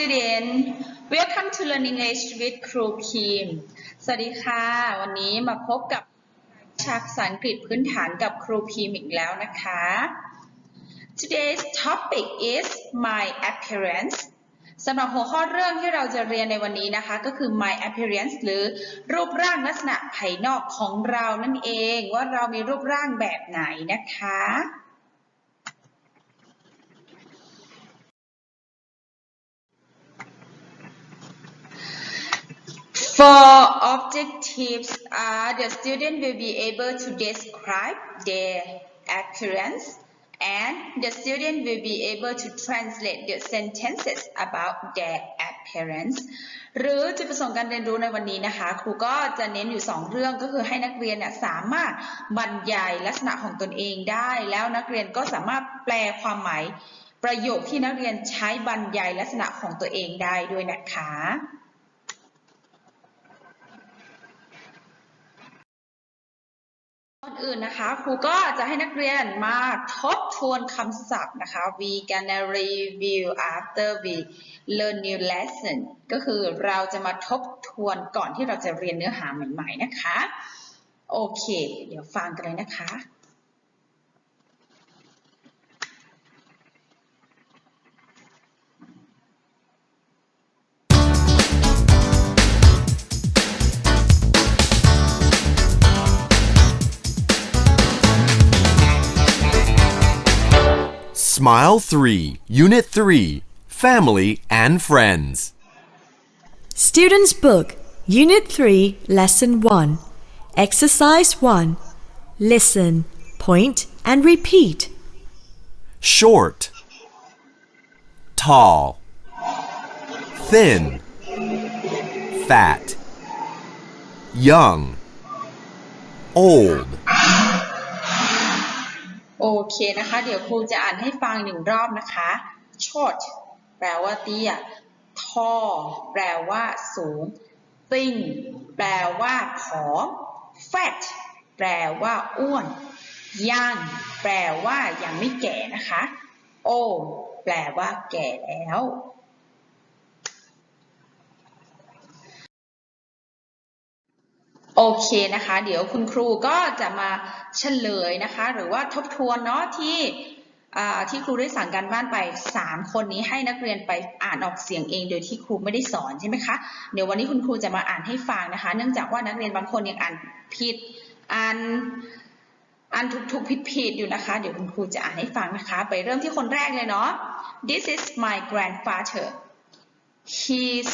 student welcome to learn English with ครูพิมสวัสดีค่ะ วันนี้มาพบกับชาภาษาอังกฤษพื้นฐานกับครูพิมอีกแล้วนะคะ Today's topic is my appearance สำหรับหัวข้อเรื่องที่เราจะเรียนในวันนี้นะคะก็คือ my appearance หรือรูปร่างลักษณะภายนอกของเรานั่นเอง ว่าเรามีรูปร่างแบบไหนนะคะ For objectives, uh, the student will be able to describe their appearance and the student will be able to translate the sentences about their appearance หรือจุดประสงค์การเรียนรู้ในวันนี้นะคะ ครูก็จะเน้นอยู่ 2 เรื่องก็คือให้นักเรียนน่ะสามารถบรรยายลักษณะของตนเองได้ แล้วนักเรียนก็สามารถแปลความหมายประโยคที่นักเรียนใช้บรรยายลักษณะของตัวเองได้ด้วยนะคะ ก่อนอื่นนะคะครูก็จะให้นักเรียนมาทบทวนคำศัพท์นะคะ we gonna review after we learn new lesson ก็คือเราจะมาทบทวนก่อนที่เราจะเรียนเนื้อหาใหม่ๆนะคะ โอเค เดี๋ยวฟังกันเลยนะคะ Smile 3, Unit 3 Family and Friends. Students' Book, Unit 3, Lesson 1. Exercise 1. Listen, point, and repeat. Short, tall, thin, fat, young, old. โอเคนะคะ เดี๋ยวครูจะอ่านให้ฟังหนึ่งรอบนะคะ short แปลว่าเตี้ย tall แปลว่าสูง thin แปลว่าผอม fat แปลว่าอ้วน young แปลว่ายังไม่แก่นะคะ old แปลว่าแก่แล้ว โอเคนะคะ เดี๋ยวคุณครูก็จะมาเฉลยนะคะ หรือว่าทบทวนเนาะที่ที่ครูได้สั่งการบ้านไป 3 คนนี้ให้นักเรียนไปอ่านออกเสียงเองโดยที่ครูไม่ได้สอนใช่ไหมคะ เดี๋ยววันนี้คุณครูจะมาอ่านให้ฟังนะคะ เนื่องจากว่านักเรียนบางคนยังอ่านผิด อ่านอ่านถูกๆผิดๆอยู่นะคะ เดี๋ยวคุณครูจะอ่านให้ฟังนะคะ ไปเริ่มที่คนแรกเลยเนาะ This is my grandfather he's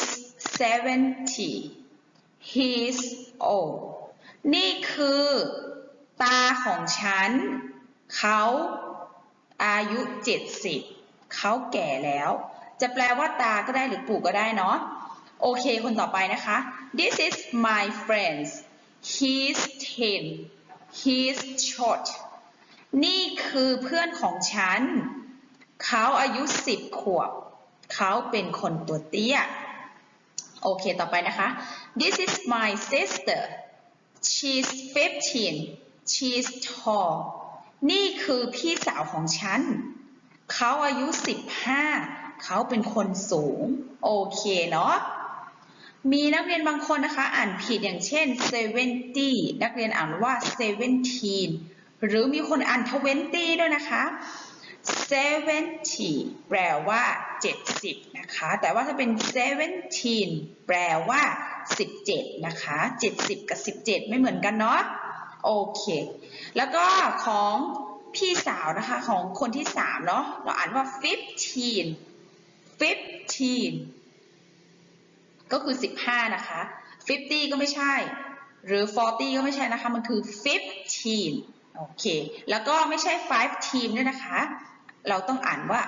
70 his old. นี่คือตาของฉัน เขาอายุ 70 เขาแก่แล้ว จะแปลว่าตาก็ได้หรือปู่ก็ได้เนาะ โอเค คนต่อไปนะคะ this is my friend. he's thin. he's short นี่คือเพื่อนของฉัน เขาอายุ 10 ขวบ เขาเป็นคนตัวเตี้ย โอเค ต่อไปนะคะ This is my sister she's fifteen she's tall นี่คือพี่สาวของฉัน เขาอายุ 15 เขาเป็นคนสูง โอเคเนาะมีนักเรียนบางคนนะคะ อ่านผิดอย่างเช่น70นักเรียนอ่านว่า17หรือมีคนอ่าน20ด้วยนะคะ 70 แปลว่า 70 นะคะ แต่ว่าถ้าเป็น 17 แปลว่า 17 นะคะ 70 กับ 17 ไม่เหมือนกันเนาะ โอเค แล้วก็ของพี่สาวนะคะของคนที่ 3 เนาะ เราอ่านว่า 15 15 ก็คือ 15 นะคะ 50 ก็ไม่ใช่ หรือ 40 ก็ไม่ใช่นะคะ มันคือ 15 โอเค แล้วก็ไม่ใช่5 team ด้วยนะคะ เราต้องอ่านว่า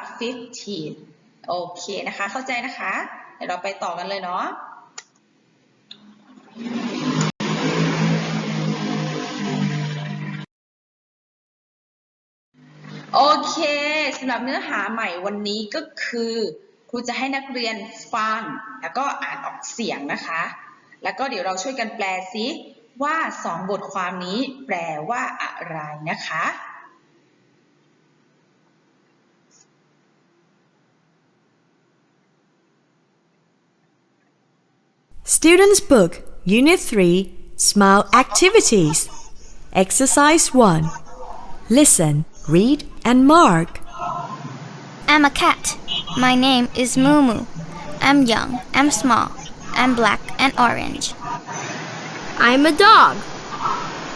15 โอเคนะคะ เข้าใจนะคะ เดี๋ยวเราไปต่อกันเลยเนาะโอเคสำหรับเนื้อหาใหม่วันนี้ก็คือครูจะให้นักเรียนฟัง แล้วก็อ่านออกเสียงนะคะ แล้วก็เดี๋ยวเราช่วยกันแปลซิว่าสองบทความนี้แปลว่าอะไรนะคะ Students' Book, Unit 3, Smile Activities. Exercise 1. Listen, read, and mark. I'm a cat. My name is Moo Moo. I'm young, I'm small, I'm black and orange. I'm a dog.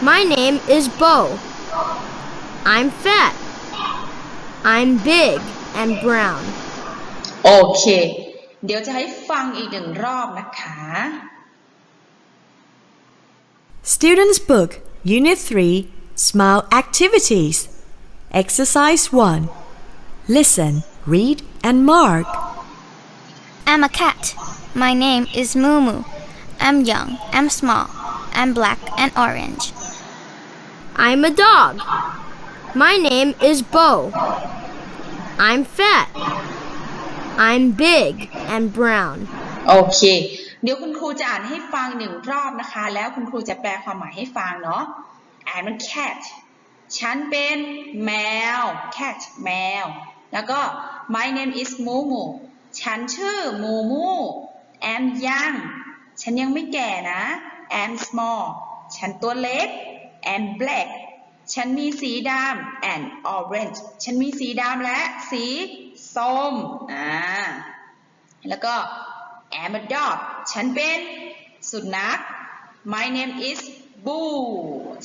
My name is Bo. I'm fat. I'm big and brown. โอ เค เดี๋ยวจะให้ฟังอีกหนึ่งรอบนะคะ Students' Book, Unit 3, Smile Activities. Exercise 1. Listen, read, and mark. I'm a cat. My name is Moo Moo. I'm young, I'm small, I'm black and orange. I'm a dog. My name is Bo. I'm fat. I'm big and brown. โอเค เดี๋ยวคุณครูจะอ่านให้ฟังหนึ่งรอบนะคะ แล้วคุณครูจะแปลความหมายให้ฟังเนาะ I'm a cat ฉันเป็นแมว cat แมว แล้วก็ my name is Mumu ฉันชื่อมูมู I'm young ฉันยังไม่แก่นะ I'm small ฉันตัวเล็ก I'm black ฉันมีสีดำ and orange ฉันมีสีดำและสีส้มอ่าแล้วก็ I'm a dog ฉันเป็นสุนัข My name is Boo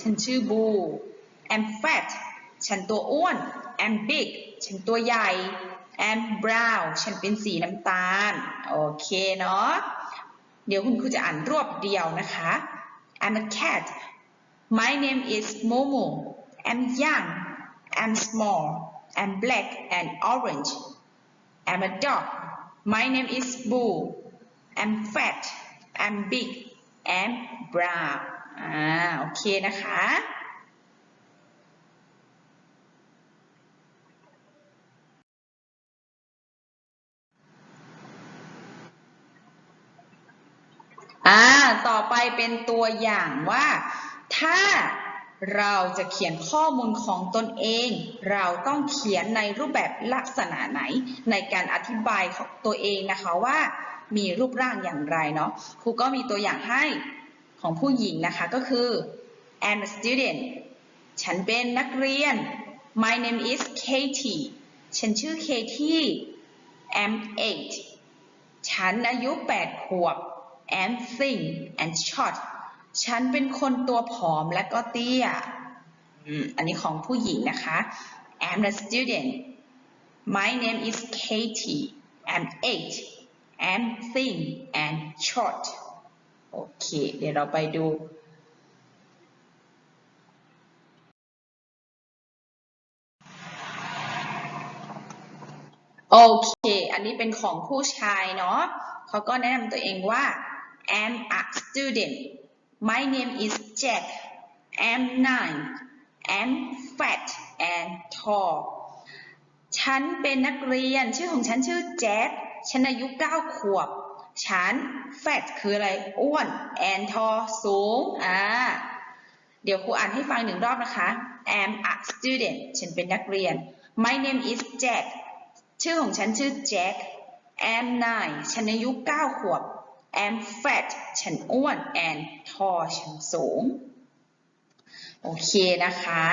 ฉันชื่อ Boo I'm fat ฉันตัวอ้วน I'm big ฉันตัวใหญ่ I'm brown ฉันเป็นสีน้ำตาล โอเคเนาะ เดี๋ยวคุณครูจะอ่านรวบเดียวนะคะ I'm a cat My name is Momo I'm young I'm small I'm black and orange I'm a dog. My name is Boo. I'm fat. I'm big. I'm brown. อ่าโอเคนะคะ อ่า ต่อไปเป็นตัวอย่างว่า ถ้าเราจะเขียนข้อมูลของตนเอง เราต้องเขียนในรูปแบบลักษณะไหน ในการอธิบายของตัวเองนะคะว่ามีรูปร่างอย่างไรเนาะครูก็มีตัวอย่างให้ของผู้หญิงนะคะก็คือ I'm a student ฉันเป็นนักเรียน My name is Katie ฉันชื่อ Katie I'm eight ฉันอายุ 8 ขวบ I'm thin and short ฉันเป็นคนตัวผอมและก็เตี้ยอันนี้ของผู้หญิงนะคะ I'm a student My name is Katie I'm eight I'm thin and short โอเค เดี๋ยวเราไปดูโอเค อันนี้เป็นของผู้ชายเนาะเขาก็แนะนำตัวเองว่า I'm a student My name is Jack I'm nine I'm fat and tall ฉันเป็นนักเรียน ชื่อของฉันชื่อแจ็ค ฉันอายุ9ขวบ ฉัน fat คืออะไร อ้วน and tall สูง อ่า เดี๋ยวครูอ่านให้ฟังหนึ่งรอบนะคะ I'm a student ฉันเป็นนักเรียน My name is Jack ชื่อของฉันชื่อแจ็ค I'm nine ฉันอายุ9ขวบ I'm fat ฉันอ้วน and tall ฉันสูง โอเคนะคะ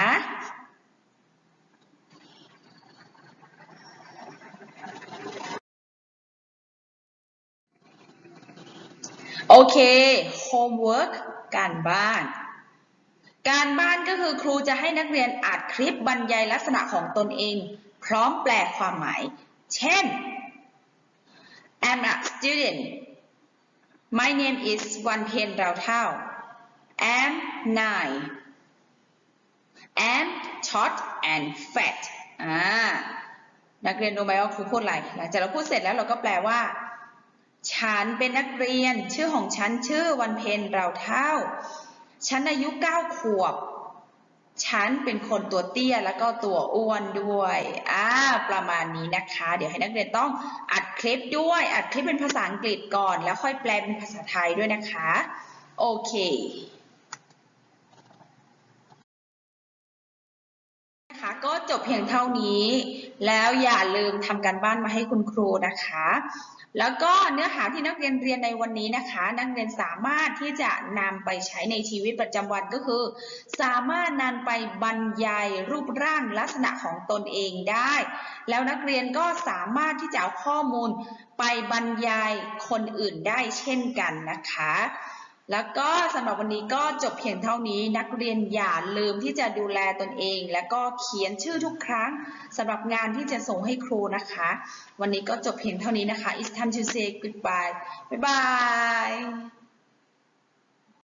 โอเค homework การบ้าน การบ้านก็คือครูจะให้นักเรียนอัดคลิปบรรยายลักษณะของตนเอง พร้อมแปลความหมาย เช่น I'm a student My name is วันเพ็ญเราเท่า I'm nine I'm short and fat อ่า นักเรียนรู้ไหมว่าครูพูดอะไร หลังจากเราพูดเสร็จแล้วเราก็แปลว่า ฉันเป็นนักเรียน ชื่อของฉันชื่อวันเพ็ญเราเท่า ฉันอายุเก้าขวบ ฉันเป็นคนตัวเตี้ยแล้วก็ตัวอ้วนด้วยอ่าประมาณนี้นะคะ เดี๋ยวให้นักเรียนต้องอัดคลิปด้วย อัดคลิปเป็นภาษาอังกฤษก่อน แล้วค่อยแปลเป็นภาษาไทยด้วยนะคะ โอเค นะคะ ก็จ บเพียงเท่านี้ แล้วอย่าลืมทำการบ้านมาให้คุณครูนะคะ แล้วก็เนื้อหาที่นักเรียนเรียนในวันนี้นะคะ นักเรียนสามารถที่จะนำไปใช้ในชีวิตประจำวันก็คือ สามารถนำไปบรรยายรูปร่างลักษณะของตนเองได้ แล้วนักเรียนก็สามารถที่จะเอาข้อมูลไปบรรยายคนอื่นได้เช่นกันนะคะ แล้วก็สำหรับวันนี้ก็จบเพียงเท่านี้นักเรียนอย่าลืมที่จะดูแลตนเอง และก็เขียนชื่อทุกครั้งสำหรับงานที่จะส่งให้ครูนะคะ วันนี้ก็จบเพียงเท่านี้นะคะ It's time to say goodbye บ๊ายบาย